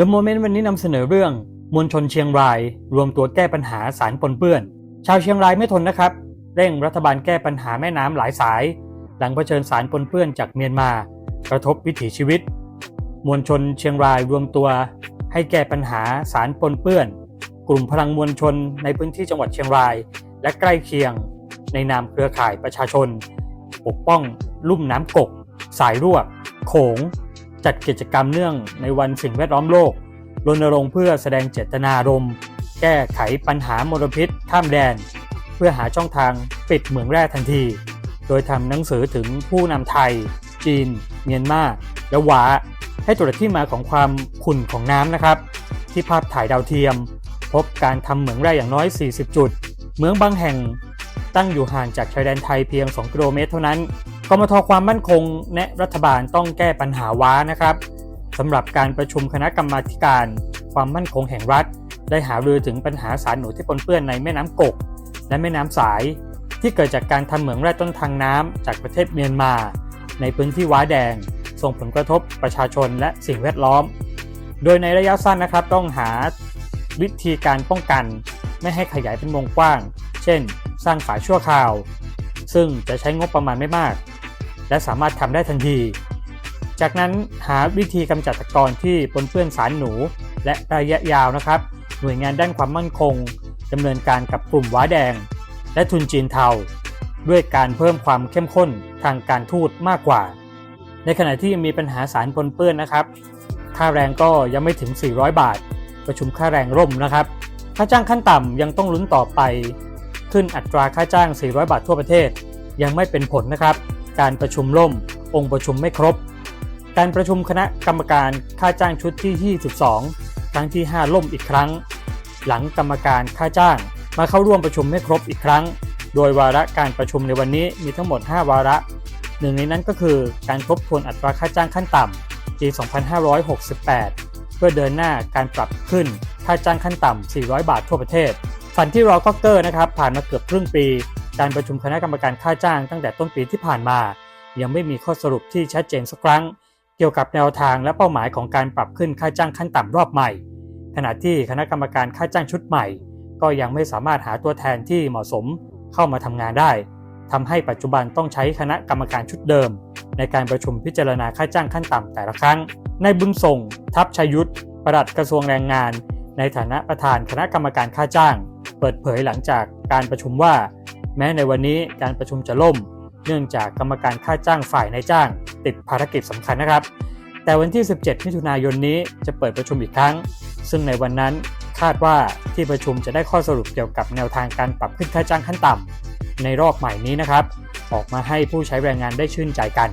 The Moment วันนี้นำเสนอเรื่องมวลชนเชียงราย รวมตัวแก้ปัญหาสารปนเปื้อน ชาวเชียงรายไม่ทนนะครับ เร่งรัฐบาลแก้ปัญหาแม่น้ำหลายสาย หลังเผชิญสารปนเปื้อนจากเมียนมา กระทบวิถีชีวิต มวลชนเชียงรายรวมตัว ให้แก้ปัญหาสารปนเปื้อน กลุ่มพลังมวลชนในพื้นที่จังหวัดเชียงราย และใกล้เคียง ในนามเครือข่ายประชาชน ปกป้อง ลุ่มน้ำกก สายรั่วโขง จัดกิจกรรมเนื่องในวันสิ่งแวดล้อมโลกรณรงค์เพื่อแสดงเจตนารมณ์ แก้ไขปัญหามลพิษข้ามแดน เพื่อหาช่องทางปิดเหมืองแร่ทันที โดยทำหนังสือถึงผู้นำไทย จีน เมียนมาและวาให้ตรวจที่มาของความขุ่นของน้ำนะครับ ที่ภาพถ่ายดาวเทียม พบการทำเหมืองแร่อย่างน้อย 40 จุด เหมืองบางแห่งตั้งอยู่ห่างจากชายแดนไทยเพียง 2 กิโลเมตรเท่านั้น กมทความมั่นคงแนะรัฐบาลต้องแก้ปัญหาว้านะครับสำหรับการประชุมคณะกรรมาการ ความมั่นคงแห่งรัฐ ได้หารือถึงปัญหาสารหนูที่ปนเปื้อนในแม่น้ำกก และแม่น้ำสาย ที่เกิดจากการทำเหมืองแร่ต้นทางน้ำจากประเทศเมียนมา ในพื้นที่ว้าแดง ส่งผลกระทบประชาชนและสิ่งแวดล้อม โดยในระยะสั้นนะครับต้องหาวิธีการป้องกัน ไม่ให้ขยายเป็นวงกว้าง เช่น สร้างฝายชั่วคราว ซึ่งจะใช้งบประมาณไม่มาก และสามารถทำได้ทันที จากนั้นหาวิธีกำจัดตะกอนที่ปนเปื้อนสารหนู และระยะยาวนะครับ หน่วยงานด้านความมั่นคงดำเนินการกับกลุ่มว้าแดง และทุนจีนเทา ด้วยการเพิ่มความเข้มข้นทางการทูตมากกว่า ในขณะที่มีปัญหาสารปนเปื้อนนะครับ ค่าแรงก็ยังไม่ถึง 400 บาท ประชุมค่าแรงร่มนะครับ ค่าจ้างขั้นต่ำยังต้องลุ้นต่อไป ขึ้นอัตราค่าจ้าง 400 บาททั่วประเทศยังไม่เป็นผลนะครับ การประชุมล่ม องค์ประชุมไม่ครบ การประชุมคณะกรรมการค่าจ้างชุดที่ 22 ครั้งที่ 5 ล่มอีกครั้ง หลังกรรมการค่าจ้าง มาเข้าร่วมประชุมไม่ครบอีกครั้ง โดยวาระการประชุมในวันนี้มีทั้งหมด 5 วาระ หนึ่งในนั้นก็คือการทบทวนอัตราค่าจ้างขั้นต่ำปี 2568 เพื่อเดินหน้าการปรับขึ้นค่าจ้างขั้นต่ำ 400 บาททั่วประเทศฝันที่รอก็เกอร์นะครับผ่านมาเกือบครึ่งปี การประชุมคณะกรรมการค่าจ้างตั้งแต่ต้นปีที่ผ่านมา ยังไม่มีข้อสรุปที่ชัดเจนสักครั้ง เกี่ยวกับแนวทางและเป้าหมายของการปรับขึ้นค่าจ้างขั้นต่ำรอบใหม่ ขณะที่คณะกรรมการค่าจ้างชุดใหม่ ก็ยังไม่สามารถหาตัวแทนที่เหมาะสมเข้ามาทำงานได้ ทำให้ปัจจุบันต้องใช้คณะกรรมการชุดเดิม ในการประชุมพิจารณาค่าจ้างขั้นต่ำแต่ละครั้ง ในบุญส่ง ทัพชยุทธปลัดกระทรวงแรงงาน ในฐานะประธานคณะกรรมการค่าจ้าง เปิดเผยหลังจากการประชุมว่า แม้ในวันนี้การประชุมจะล่ม เนื่องจากกรรมการค่าจ้างฝ่ายนายจ้าง ติดภารกิจสำคัญนะครับ แต่วันที่ 17 มิถุนายนนี้จะเปิดประชุมอีกครั้ง ซึ่งในวันนั้นคาดว่าที่ประชุมจะได้ข้อสรุปเกี่ยวกับแนวทางการปรับขึ้นค่าจ้างขั้นต่ำในรอบใหม่นี้นะครับ ออกมาให้ผู้ใช้แรงงานได้ชื่นใจกัน